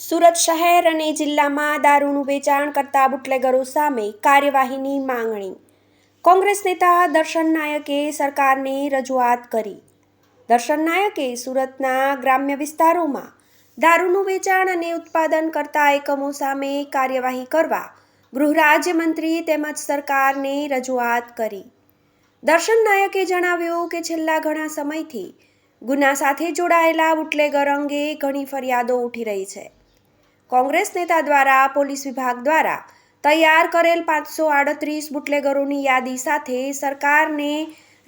સુરત શહેર અને જિલ્લામાં દારૂનું વેચાણ કરતા બુટલેગરો સામે કાર્યવાહીની માંગણી. કોંગ્રેસ નેતા દર્શન નાયકે સરકારને રજૂઆત કરી. દર્શન નાયકે સુરતના ગ્રામ્ય વિસ્તારોમાં દારૂનું વેચાણ અને ઉત્પાદન કરતા એકમો સામે કાર્યવાહી કરવા ગૃહરાજ્યમંત્રી તેમજ સરકારને રજૂઆત કરી. દર્શન નાયકે જણાવ્યું કે છેલ્લા ઘણા સમયથી ગુના સાથે જોડાયેલા બુટલેગર અંગે ઘણી ફરિયાદો ઉઠી રહી છે. કોંગ્રેસ નેતા દ્વારા, પોલીસ વિભાગ દ્વારા તૈયાર કરેલ પાંચસો આડત્રીસ બુટલેગરોની યાદી સાથે સરકારને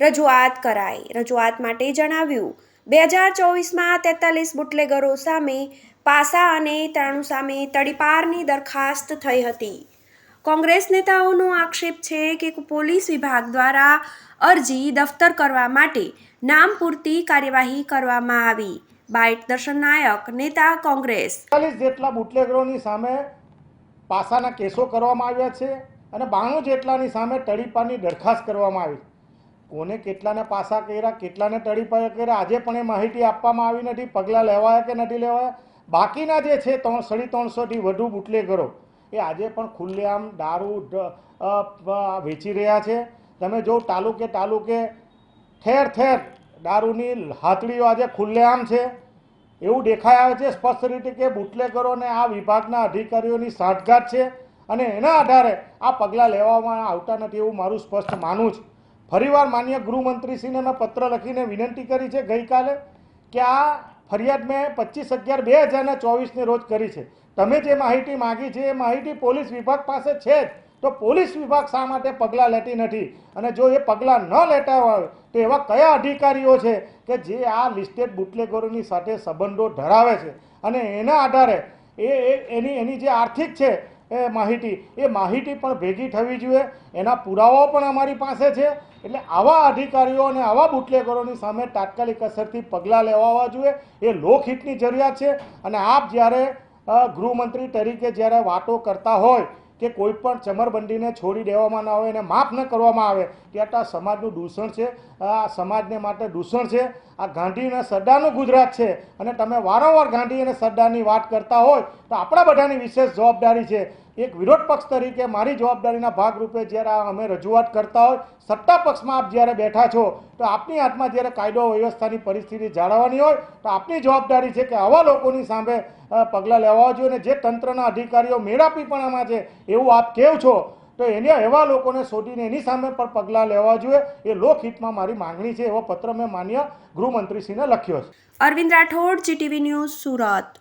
રજૂઆત કરાઈ. રજૂઆત માટે જણાવ્યું, બે હજાર ચોવીસમાં તેતાલીસ બુટલેગરો સામે પાસા અને ત્રાણું સામે તડીપારની દરખાસ્ત થઈ હતી. કોંગ્રેસ નેતાઓનો આક્ષેપ છે કે પોલીસ વિભાગ દ્વારા અરજી દફતર કરવા માટે નામ પૂરતી કાર્યવાહી કરવામાં આવી. બાઇટ દર્શન નાયક, નેતા કોંગ્રેસ. ચાલીસ જેટલા બુટલેગરોની સામે પાસાના કેસો કરવામાં આવ્યા છે અને બાણું જેટલાની સામે તડીપાની દરખાસ્ત કરવામાં આવી. કોને કેટલાને પાસા કર્યા, કેટલાને તડીપા કર્યા, આજે પણ એ માહિતી આપવામાં આવી નથી, પગલાં લેવાયા કે નથી લેવાયા? બાકીના જે છે, ત્રણ, સાડી ત્રણસોથી વધુ બુટલેગરો, એ આજે પણ ખુલ્લેઆમ દારૂ વેચી રહ્યા છે. તમે જો તાલુકે તાલુકે ઠેર ઠેર દારૂની હાથડીઓ આજે ખુલ્લેઆમ છે. એવું દેખાઈ આવે છે સ્પષ્ટ રીતે કે બુટલેગરોને આ વિભાગના અધિકારીઓની સાંઠગાંઠ છે અને એના આધારે આ પગલાં લેવામાં આવતા નથી એવું મારું સ્પષ્ટ માનવું છે. ફરીવાર માન્ય ગૃહમંત્રીશ્રીને મેં પત્ર લખીને વિનંતી કરી છે ગઈકાલે કે આ ફરિયાદ મેં પચીસ અગિયાર બે હજારને ચોવીસને રોજ કરી છે. તમે જે માહિતી માગી છે એ માહિતી પોલીસ વિભાગ પાસે છે જ. તો પોલીસ વિભાગ શા માટે પગલાં લેતી નથી? અને જો એ પગલાં ન લેતા હોય, તો એવા કયા અધિકારીઓ છે કે જે આ લિસ્ટેડ બુટલેગરોની સાથે સંબંધો ધરાવે છે? અને એના આધારે એ એની એની જે આર્થિક છે, એ માહિતી એ માહિતી પણ ભેગી થવી જોઈએ. એના પુરાવાઓ પણ અમારી પાસે છે. એટલે આવા અધિકારીઓ અને આવા બુટલેગરોની સામે તાત્કાલિક અસરથી પગલાં લેવા જોઈએ. એ લોકહિતની જરૂરિયાત છે. અને આપ જ્યારે ગૃહમંત્રી તરીકે જ્યારે વાતો કરતા હોય કે કોઈ પણ ચમરબંધીને છોડી દેવામાં ન આવે અને માફ ન કરવામાં આવે તો આ સમાજનું દૂષણ છે, આ સમાજને માટે દૂષણ છે. આ ગાંધી અને સરદારનું ગુજરાત છે. અને તમે વારંવાર ગાંધી અને સરદારની વાત કરતા હોય તો આપણા બધાની વિશેષ જવાબદારી છે. એક વિરોધ પક્ષ તરીકે મારી જવાબદારીના ભાગરૂપે જ્યારે અમે રજૂઆત કરતા હોય, સત્તા પક્ષમાં આપ જ્યારે બેઠા છો, તો આપની હાથમાં જ્યારે કાયદો વ્યવસ્થાની પરિસ્થિતિ જાળવવાની હોય, તો આપની જવાબદારી છે કે આવા લોકોની સામે પગલાં લેવા જોઈએ અને જે તંત્રના અધિકારીઓ મેળાપીપણામાં છે એવું આપ કેવ છો, તો એને એવા લોકોને શોધીને એની સામે પણ પગલાં લેવા જોઈએ. એ લોકહિતમાં મારી માંગણી છે એવો પત્ર મેં માન્ય ગૃહમંત્રીશ્રીને લખ્યો છે. Arvind Rathod, GTV news Surat.